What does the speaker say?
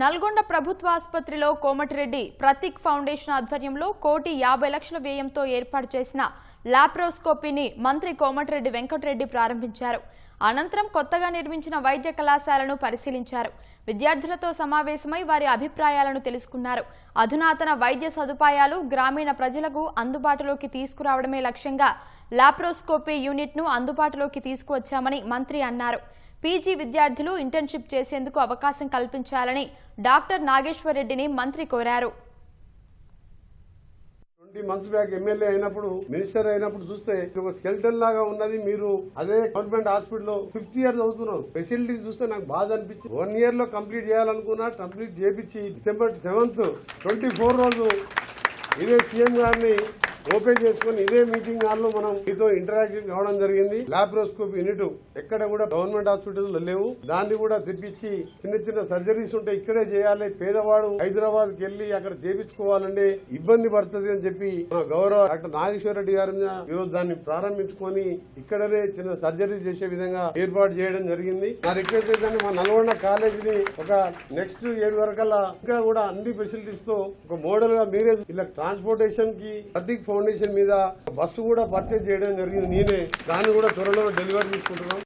నల్గొండ ప్రభుత్వ ఆసుపత్రిలో కోమటిరెడ్డి ప్రతీక్ ఫౌండేషన్ ఆధ్వర్యంలో కోటి యాభై లక్షల వ్యయంతో ఏర్పాటు చేసిన లాప్రోస్కోపీని మంత్రి కోమటిరెడ్డి వెంకటరెడ్డి ప్రారంభించారు. అనంతరం కొత్తగా నిర్మించిన వైద్య కళాశాలను పరిశీలించారు. విద్యార్థులతో సమావేశమై వారి అభిప్రాయాలను తెలుసుకున్నారు. అధునాతన వైద్య సదుపాయాలు గ్రామీణ ప్రజలకు అందుబాటులోకి తీసుకురావడమే లక్ష్యంగా లాప్రోస్కోపీ యూనిట్ను అందుబాటులోకి తీసుకువచ్చామని మంత్రి అన్నారు. పీజీ విద్యార్థులు ఇంటర్న్షిప్ చేసేందుకు అవకాశం కల్పించాలని డాక్టర్ నాగేశ్వరరెడ్డిని మంత్రి కోరారు. ట్వంటీ మంత్స్ బ్యాక్ ఎమ్మెల్యే అయినప్పుడు మినిస్టర్ అయినప్పుడు చూస్తే ఒక స్కెల్టన్ లాగా ఉన్నది. మీరు అదే గవర్నమెంట్ హాస్పిటల్లో ఫిఫ్త్ ఇయర్ చదువుతున్నారు. ఫెసిలిటీస్ చూస్తే నాకు బాధ అనిపించింది. వన్ ఇయర్లో కంప్లీట్ చేయాలనుకున్నా కంప్లీట్ చేపించి డిసెంబర్ సెవెంత్ ట్వంటీ ఫోర్ రోజు ఇదే సీఎం గారిని ఓపెన్ చేసుకుని ఇదే మీటింగ్ హాల్లో మనం మీతో ఇంటరాక్షన్ కావడం జరిగింది. లాప్రోస్కోప్ యూనిట్ ఎక్కడ కూడా గవర్నమెంట్ హాస్పిటల్ లేవు. దాన్ని కూడా తెప్పించి చిన్న చిన్న సర్జరీస్ ఉంటే ఇక్కడే చేయాలి. పేదవాడు హైదరాబాద్కి వెళ్ళి అక్కడ చేపించుకోవాలంటే ఇబ్బంది పడుతుంది అని చెప్పి మన గౌరవ డాక్టర్ నాగేశ్వర రెడ్డి గారు ఈరోజు దాన్ని ప్రారంభించుకొని ఇక్కడనే చిన్న సర్జరీ చేసే విధంగా ఏర్పాటు చేయడం జరిగింది. నా రిక్వెస్ట్ ఏంటంటే మా నల్గొండ కాలేజీని ఒక నెక్స్ట్ ఇయర్ వరకల్లా ఇంకా కూడా అన్ని ఫెసిలిటీస్తో ఒక మోడల్గా మీరే ఇలా ట్రాన్స్పోర్టేషన్కి ప్రతీక్ ఫౌండేషన్ మీద బస్సు కూడా పర్చేజ్ చేయడం జరిగింది. నేనే దాన్ని కూడా త్వరలో డెలివరీ తీసుకుంటున్నాం.